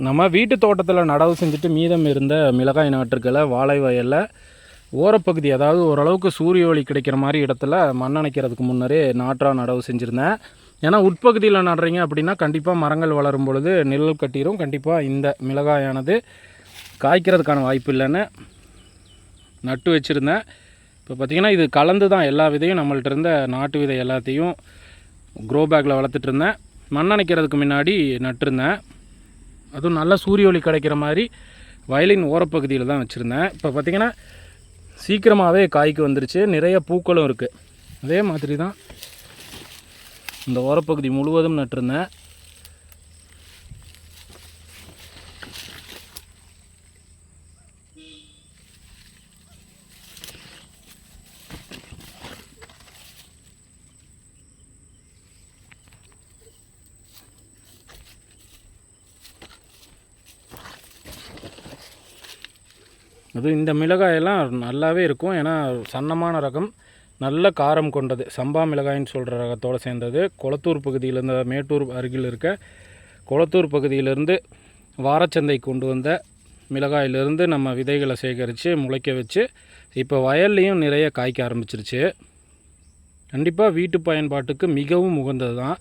நம்ம வீட்டு தோட்டத்தில் நடவு செஞ்சுட்டு மீதம் இருந்த மிளகாய் நாற்றுக்களை வாழை வயலில் ஓரப்பகுதி அதாவது ஓரளவுக்கு சூரிய ஒளி கிடைக்கிற மாதிரி இடத்துல மண் அணைக்கிறதுக்கு முன்னரே நாற்றாக நடவு செஞ்சுருந்தேன். ஏன்னா உட்பகுதியில் நடுறீங்க அப்படின்னா கண்டிப்பாக மரங்கள் வளரும் பொழுது நிழல் கட்டிரும். கண்டிப்பாக இந்த மிளகாயானது காய்க்கிறதுக்கான வாய்ப்பு இல்லைன்னு நட்டு வச்சுருந்தேன். இப்போ பார்த்திங்கன்னா இது கலந்து தான் எல்லா விதையும் நம்மள்ட்ட இருந்த நாட்டு விதை எல்லாத்தையும் க்ரோ பேக்கில் வளர்த்துட்ருந்தேன் மண்ணணைக்கிறதுக்கு மண் அணைக்கிறதுக்கு முன்னாடி நட்டுருந்தேன். அதுவும் நல்ல சூரிய ஒளி கிடைக்கிற மாதிரி வயலின் ஓரப்பகுதியில் தான் வச்சுருந்தேன். இப்போ பார்த்திங்கன்னா சீக்கிரமாகவே காய்க்கு வந்துருச்சு. நிறைய பூக்களும் இருக்குது அதே மாதிரி தான் இந்த ஓரப்பகுதி முழுவதும் நட்டிருந்தேன். அதுவும் இந்த மிளகாயெல்லாம் நல்லாவே இருக்கும். ஏன்னா சன்னமான ரகம் நல்ல காரம் கொண்டது. சம்பா மிளகாயின்னு சொல்கிற ரகத்தோடு சேர்ந்தது. கொளத்தூர் பகுதியிலேருந்து மேட்டூர் அருகில் இருக்க கொளத்தூர் பகுதியிலேருந்து வாரச்சந்தை கொண்டு வந்த மிளகாயிலிருந்து நம்ம விதைகளை சேகரித்து முளைக்க வச்சு இப்போ வயல்லையும் நிறைய காய்க்க ஆரம்பிச்சிருச்சு. கண்டிப்பாக வீட்டு பயன்பாட்டுக்கு மிகவும் உகந்தது தான்